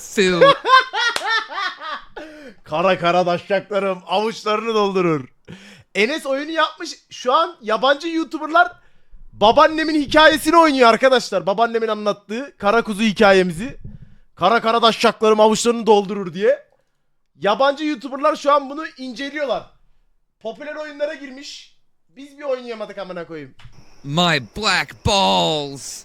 Fill Kara kara daşacaklarım avuçlarını doldurur. Enes oyunu yapmış. Şu an yabancı YouTuber'lar babaannemin hikayesini oynuyor arkadaşlar. Babaannemin anlattığı kara kuzu hikayemizi. Kara kara daşacaklarım avuçlarını doldurur diye. Yabancı YouTuber'lar şu an bunu inceliyorlar. Popüler oyunlara girmiş. Biz bir oynayamadık amına koyayım. my black balls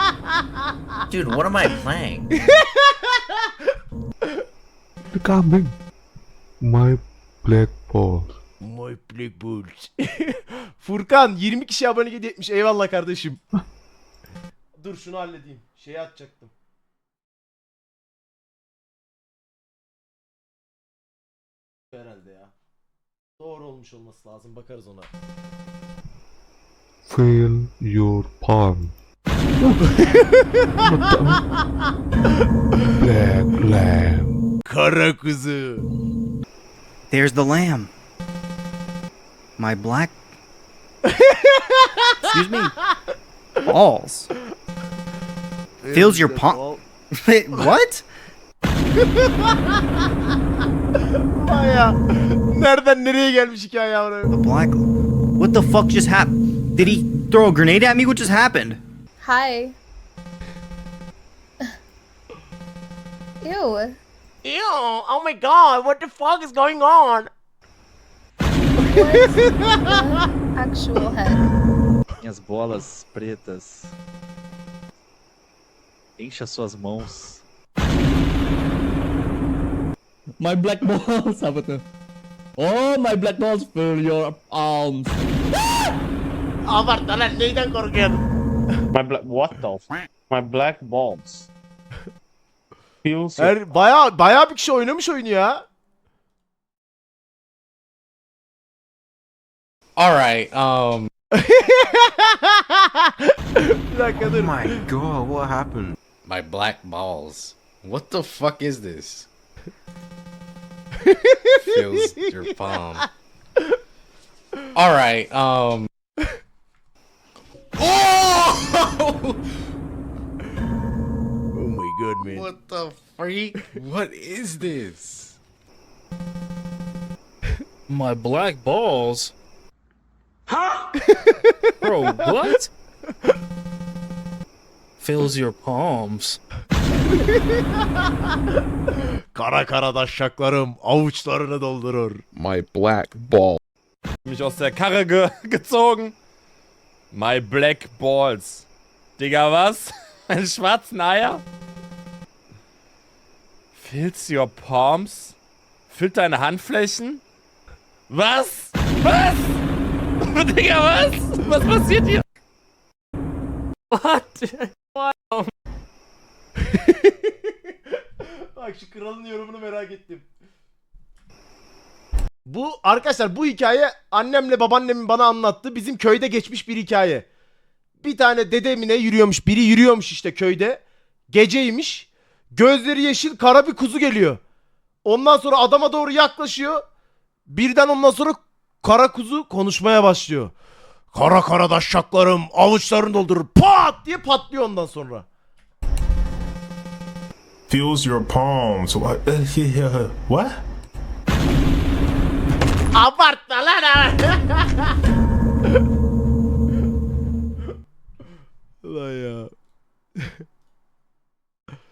Dude, what am I playing? Coming. My black ball. My Black Bulls. Furkan 20 kişi abone etmiş. Eyvallah kardeşim. Dur şunu halledeyim. Şeyi atacaktım. Herhalde ya. Doğru olmuş olması lazım. Bakarız ona. Fill your palm. Black lamb. Kara kuzu. There's the lamb. My black. Excuse me. Balls. Fills your palm. Wait, what? Baya. Nereden nereye gelmiş hikaye? The black. What the fuck just happened? Did he throw a grenade at me? What just happened? Hi. Ew. Ew, oh my god, what the fuck is going on? Actual head? Minhas bolas pretas. Encha suas mãos. My black balls, tuh? Oh, my black balls fill your arms. Lan neyden korkuyorsun? My black what the f- My black balls. Feels Her baya baya bir kişi oynamış oyunu ya. Alright, um. bir dakika dur. my god, what happened? My black balls. What the fuck is this? Feels your palm. Alright, um. Oh! My god man. What the freak? What is this? My black balls. Huh? Bro, what? Fills your palms. Kara kara daşşaklarım avuçlarını doldurur. My black ball. Mich aus der Karre ge gezogen. My black balls. Digga, was? Meine schwarzen Eier? Fills your palms? Füllt deine Handflächen? Was? Was? Digga, was? Was passiert hier? What? Bak şu kralın yorumunu merak ettim. Bu arkadaşlar bu hikaye annemle babaannemin bana anlattı. Bizim köyde geçmiş bir hikaye. Bir tane dedemine yürüyormuş. Biri yürüyormuş işte köyde. Geceymiş. Gözleri yeşil kara bir kuzu geliyor. Ondan sonra adama doğru yaklaşıyor. Birden ondan sonra kara kuzu konuşmaya başlıyor. Kara kara daşşaklarım avuçlarını doldurur. Pat diye patlıyor ondan sonra. Fills your palms. What? what? Abartma lan.